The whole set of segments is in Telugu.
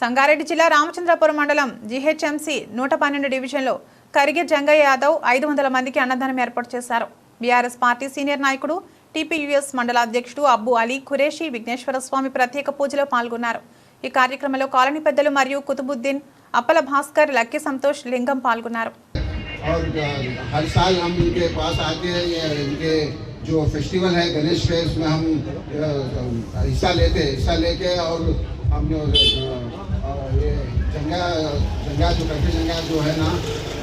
సంగారెడ్డి జిల్లా రామచంద్రపురం మండలం జీహెచ్ఎంసీ నూట పన్నెండు డివిజన్లో కరిగిర్ జంగయ్య యాదవ్ ఐదు వందల మందికి అన్నదానం ఏర్పాటు చేశారు బీఆర్ఎస్ పార్టీ సీనియర్ నాయకుడు టీపీయూఎస్ మండల అధ్యక్షుడు అబ్బు అలీ ఖురేషి విఘ్నేశ్వర స్వామి ప్రత్యేక పూజలో పాల్గొన్నారు ఈ కార్యక్రమంలో కాలనీ పెద్దలు మరియు కుతుబుద్దీన్ అప్పల భాస్కర్ లక్కీ సంతోష్ లింగం పాల్గొన్నారు और अ, हर साल हम इनके पास आके ये इनके जो फेस्टिवल है गणेश फेस्ट उसमें हम अ, हिस्सा लेते हैं हिस्सा लेके और हम जो अ, अ, ये जंगा जंगा जो करके जंगा जो है ना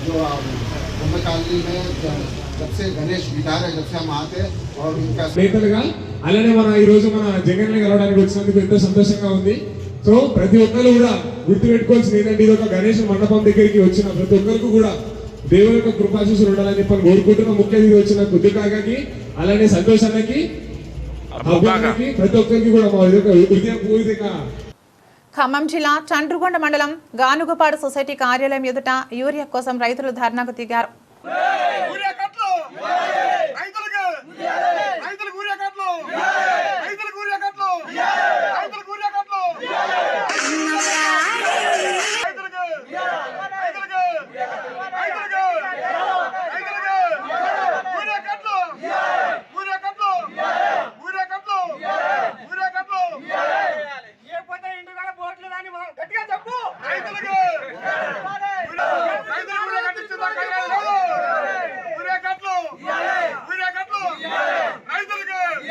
जो अ, ब्रह्म कॉलोनी में ज- जब से गणेश बिठार है जब से हम आते हैं और उनका నేతలుగా అలానే మన ఈ రోజు మన జగన్ ని కలవడానికి వచ్చినందుకు ఎంతో సంతోషంగా ఉంది సో ప్రతి ఒక్కరు కూడా గుర్తు పెట్టుకోవాల్సింది ఏంటంటే ఇది ఒక గణేష్ మండపం దగ్గరికి వచ్చిన ప్రతి ఒక్కరికి కూడా దేవుని యొక్క కృపాశీసులు ఉండాలని చెప్పని కోరుకుంటున్న ముఖ్య అతిథి వచ్చిన బుద్ధి కాకాకి అలానే సంతోషానికి అబ్బుకి ప్రతి ఒక్కరికి కూడా మా యొక్క హృదయపూర్వక ఖమ్మం జిల్లా చండ్రుగొండ మండలం గానుగపాడు సొసైటీ కార్యాలయం ఎదుట యూరియా కోసం రైతులు ధర్నాకు దిగారు.